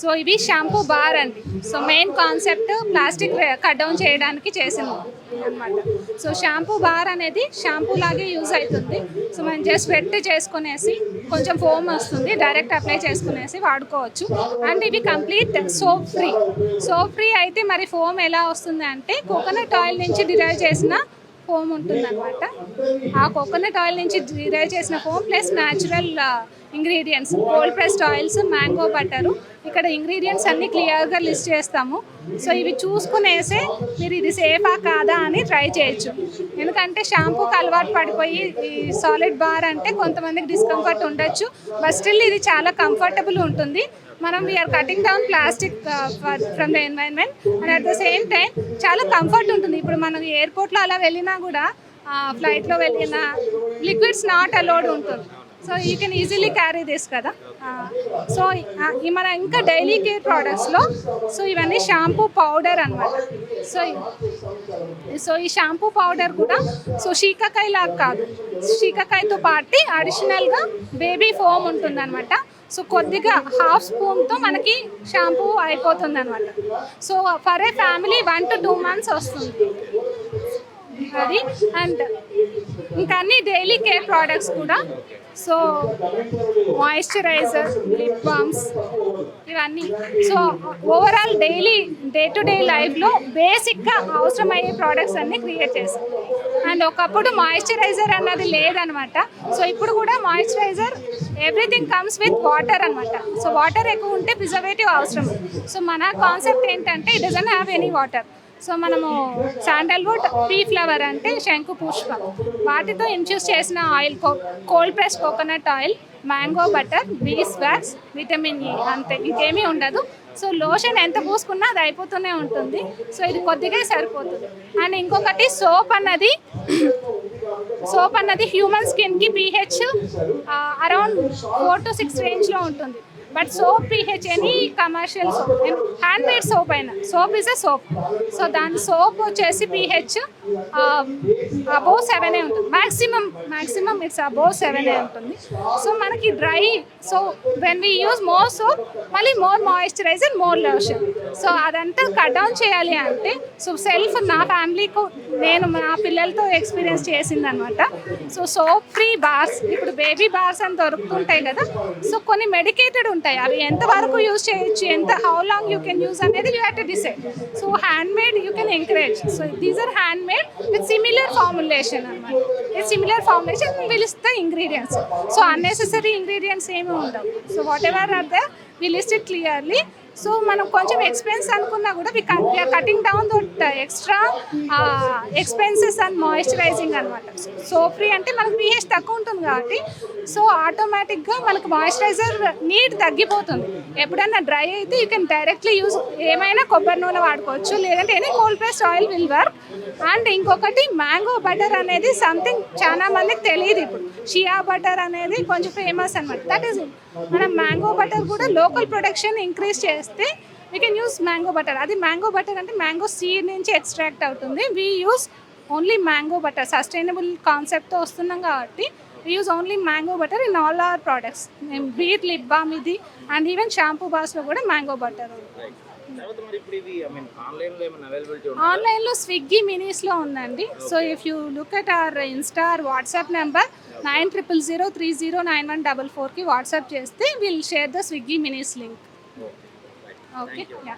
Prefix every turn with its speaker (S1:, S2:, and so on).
S1: So
S2: ఇవి shampoo bar అండి. So main concept plastic cut down చేయడానికి చేసింది అనమాట సో షాంపూ బార్ అనేది షాంపూ లాగే యూజ్ అవుతుంది సో మనం జస్ట్ పెట్టి చేసుకునేసి కొంచెం ఫోమ్ వస్తుంది డైరెక్ట్ అప్లై చేసుకునేసి వాడుకోవచ్చు. అండ్ ఇవి complete soap free. Soap free అయితే మరి ఫోమ్ ఎలా వస్తుంది అంటే కోకోనట్ ఆయిల్ నుంచి డిరైవ్ చేసిన ఫోమ్ ఉంటుంది అనమాట ఆ కోకోనట్ ఆయిల్ నుంచి డిరైవ్ చేసిన foam plus natural ingredients. Cold pressed oils mango butter. ఇక్కడ ఇంగ్రీడియంట్స్ అన్ని క్లియర్గా లిస్ట్ చేస్తాము. సో ఇవి చూసుకునేసే మీరు ఇది సేఫా కాదా అని ట్రై చేయొచ్చు. ఎందుకంటే షాంపూకి అలవాటు పడిపోయి ఈ సాలిడ్ బార్ అంటే కొంతమందికి డిస్కంఫర్ట్ ఉండొచ్చు. బట్ స్టిల్ ఇది చాలా కంఫర్టబుల్ ఉంటుంది. మనం we're cutting down plastic from the environment and at the same time చాలా కంఫర్ట్ ఉంటుంది. ఇప్పుడు మనం ఎయిర్పోర్ట్లో అలా వెళ్ళినా కూడా ఫ్లైట్లో వెళ్ళినా లిక్విడ్స్ నాట్ అలౌడ్ ఉంటుంది. So you can easily carry this కదా. సో మన ఇంకా డైలీ కేర్ ప్రోడక్ట్స్లో సో ఇవన్నీ షాంపూ పౌడర్ అనమాట సో సో ఈ షాంపూ పౌడర్ కూడా సో షీకాకాయ లాగా కాదు. షీకాకాయతో పాటు అడిషనల్గా బేబీ ఫోమ్ ఉంటుందన్నమాట. సో కొద్దిగా హాఫ్ స్పూన్తో మనకి షాంపూ అయిపోతుంది అనమాట so for a family one to two months వస్తుంది. అది అండ్ ఇంకా అన్ని డైలీ కేర్ ప్రోడక్ట్స్ కూడా. సో మాయిశ్చరైజర్ లిప్ బామ్స్ ఇవన్నీ. So overall daily day to day లైఫ్లో బేసిక్గా అవసరమయ్యే ప్రోడక్ట్స్ అన్నీ క్రియేట్ చేస్తాం. అండ్ ఒకప్పుడు మాయిశ్చరైజర్ అన్నది లేదనమాట. సో ఇప్పుడు కూడా moisturiser everything comes with water అనమాట సో వాటర్ ఎక్కువ ఉంటే ప్రిజర్వేటివ్ అవసరం. సో మన కాన్సెప్ట్ ఏంటంటే it doesn't have any water so మనము శాండల్వుడ్ పీ ఫ్లవర్ అంటే శంకు పుష్పం. వాటితో ఇన్ఫ్యూస్ చేసిన oil cold press coconut oil mango butter beeswax vitamin E అంతే. ఇంకేమీ ఉండదు. సో లోషన్ ఎంత పూసుకున్నా అది అయిపోతూనే ఉంటుంది. సో ఇది కొద్దిగా సరిపోతుంది. అండ్ ఇంకొకటి సోప్ అన్నది సోప్ అన్నది హ్యూమన్ స్కిన్కి pH around four to six రేంజ్లో ఉంటుంది. But soap pH any commercial soap hand made soap అయినా. Soap is a soap so దాని సోప్ వచ్చేసి పిహెచ్ అబోవ్ సెవెనే ఉంటుంది. మ్యాక్సిమం మ్యాక్సిమం ఇట్స్ అబోవ్ సెవెనే ఉంటుంది. సో మనకి dry so when we use more soap మళ్ళీ more moisturiser more lotion so అదంతా కట్ డౌన్ చేయాలి అంటే సో సెల్ఫ్ నా ఫ్యామిలీకు నేను నా పిల్లలతో ఎక్స్పీరియన్స్ చేసింది అనమాట సో సోప్ ఫ్రీ బార్స్ ఇప్పుడు బేబీ బార్స్ అని దొరుకుతుంటాయి కదా. సో కొన్ని మెడికేటెడ్ ఉంటాయి. అవి ఎంతవరకు యూజ్ చేయొచ్చు ఎంత how long you can use అనేది you have to decide so hand made you can encourage so these are hand made with similar formulation అనమాట with similar formulation will is the ingredients so unnecessary ingredients ఏమి ఉండవు so whatever are the we list it clearly so మనం కొంచెం expense అనుకున్నా కూడా we cutting down that extra expenses and moisturising అనమాట so free అంటే మనకు పిహెచ్ తక్కువ ఉంటుంది కాబట్టి సో ఆటోమేటిక్గా మనకు మాయిశ్చరైజర్ నీట్ తగ్గిపోతుంది. ఎప్పుడైనా డ్రై అయితే యూ కెన్ డైరెక్ట్లీ యూజ్ ఏమైనా కొబ్బరి నూనె వాడుకోవచ్చు లేదంటే any cold press oil will work and ఇంకొకటి మ్యాంగో బటర్ అనేది సంథింగ్ చాలా మందికి తెలియదు ఇప్పుడు. షియా బటర్ అనేది కొంచెం ఫేమస్ అనమాట దట్ ఈస్ మనం మ్యాంగో బటర్ కూడా లోకల్ ప్రొడక్షన్ ఇంక్రీజ్ చేస్తే we can use mango butter అది మ్యాంగో బటర్ అంటే మ్యాంగో సీడ్ నుంచి ఎక్స్ట్రాక్ట్ అవుతుంది. We use only mango butter sustainable కాన్సెప్ట్తో వస్తున్నాం కాబట్టి we use only mango butter in all our products మేము బీట్ లిప్ బామ్ ఇది అండ్ ఈవెన్ షాంపూ బాస్లో కూడా మ్యాంగో బటర్ ఆన్లైన్లో స్విగ్గీ మినీస్లో ఉందండి. So if you look at our Insta WhatsApp number nine triple zero three zero nine one double ఫోర్కి WhatsApp చేస్తే will share the Swiggy Minis link okay yeah